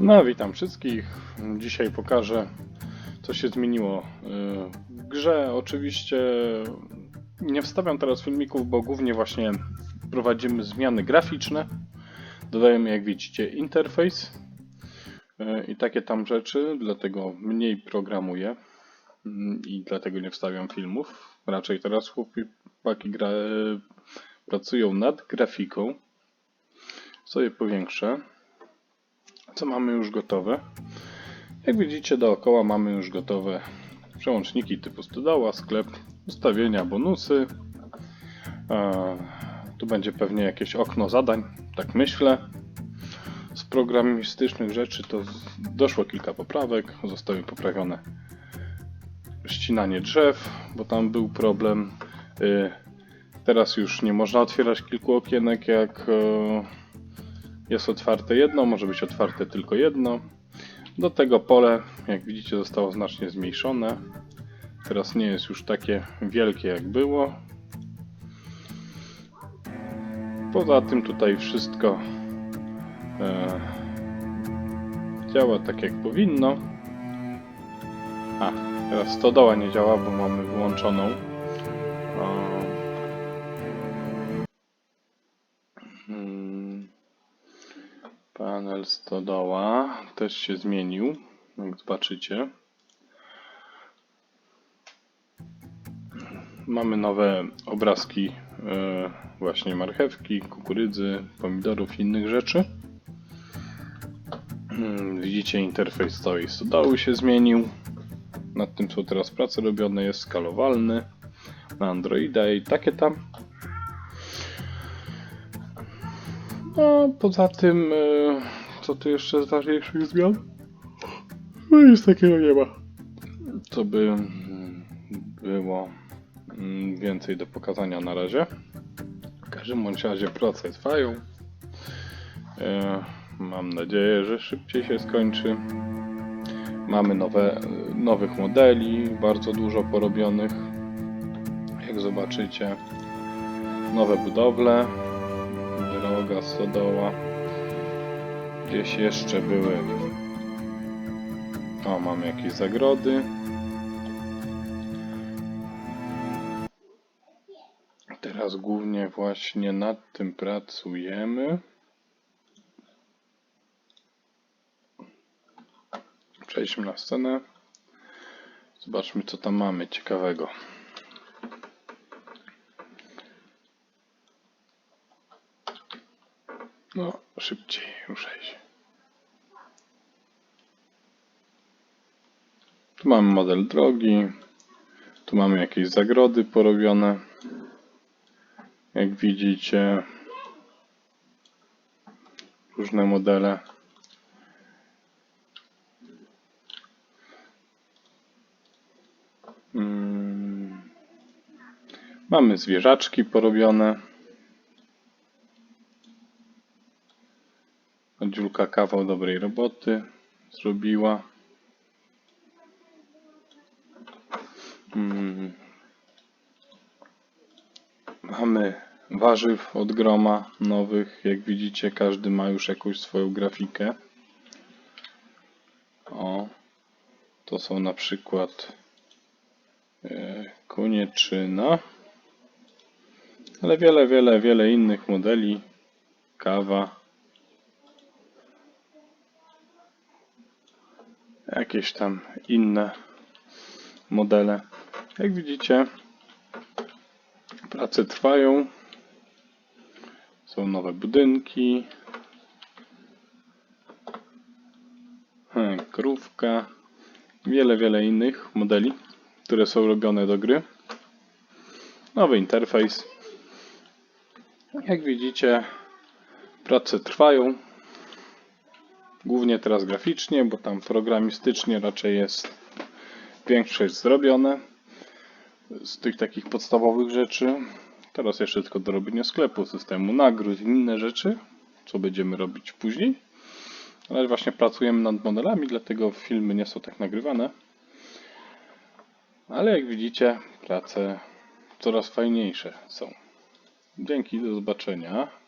No, witam wszystkich. Dzisiaj pokażę, co się zmieniło w grze. Oczywiście nie wstawiam teraz filmików, bo głównie właśnie prowadzimy zmiany graficzne. Dodajemy, jak widzicie, interfejs yy, i takie tam rzeczy, dlatego mniej programuję mm, i dlatego nie wstawiam filmów. Raczej teraz chłopaki gra... pracują nad grafiką. Sobie powiększę co mamy już gotowe. Jak widzicie dookoła mamy już gotowe przełączniki typu stodoła, sklep, ustawienia, bonusy. E, tu będzie pewnie jakieś okno zadań, tak myślę. Z programistycznych rzeczy to doszło kilka poprawek, zostały poprawione ścinanie drzew, bo tam był problem. E, teraz już nie można otwierać kilku okienek jak e, jest otwarte jedno, może być otwarte tylko jedno. Do tego pole, jak widzicie, zostało znacznie zmniejszone. Teraz nie jest już takie wielkie jak było. Poza tym tutaj wszystko e, działa tak jak powinno. A, teraz stodoła nie działa, bo mamy wyłączoną. E, Panel stodoła też się zmienił, jak zobaczycie. Mamy nowe obrazki e, właśnie marchewki, kukurydzy, pomidorów i innych rzeczy. Mm, Widzicie, interfejs całej stodoły się zmienił. Nad tym są teraz prace robione, jest skalowalny na Androida i takie tam. No, poza tym, e, co tu jeszcze z ważniejszych zmian? No nic takiego nie ma. Co by mm, było mm, więcej do pokazania na razie. W każdym razie prace trwają. E, Mam nadzieję, że szybciej się skończy. Mamy nowe, nowych modeli, bardzo dużo porobionych. Jak zobaczycie, nowe budowle, droga, stodoła. Gdzieś jeszcze były. O, mamy jakieś zagrody. Teraz głównie właśnie nad tym pracujemy. Przejdźmy na scenę. Zobaczmy, co tam mamy ciekawego. No, szybciej, ruszaj się. Tu mamy model drogi. Tu mamy jakieś zagrody porobione. Jak widzicie, różne modele. Mm. Mamy zwierzaczki porobione. Dziulka kawał dobrej roboty zrobiła. Mm. Mamy warzyw od groma nowych. Jak widzicie, każdy ma już jakąś swoją grafikę. O, to są na przykład e, konieczyna. Ale wiele, wiele, wiele innych modeli. Kawa. Jakieś tam inne modele. Jak widzicie, prace trwają. Są nowe budynki. Hmm, krówka. Wiele, wiele innych modeli, które są robione do gry. Nowy interfejs. Jak widzicie, prace trwają. Głównie teraz graficznie, bo tam programistycznie raczej jest większość zrobione z tych takich podstawowych rzeczy. Teraz jeszcze tylko do robienia sklepu, systemu nagród i inne rzeczy, co będziemy robić później. Ale właśnie pracujemy nad modelami, dlatego filmy nie są tak nagrywane. Ale jak widzicie, prace coraz fajniejsze są. Dzięki, do zobaczenia.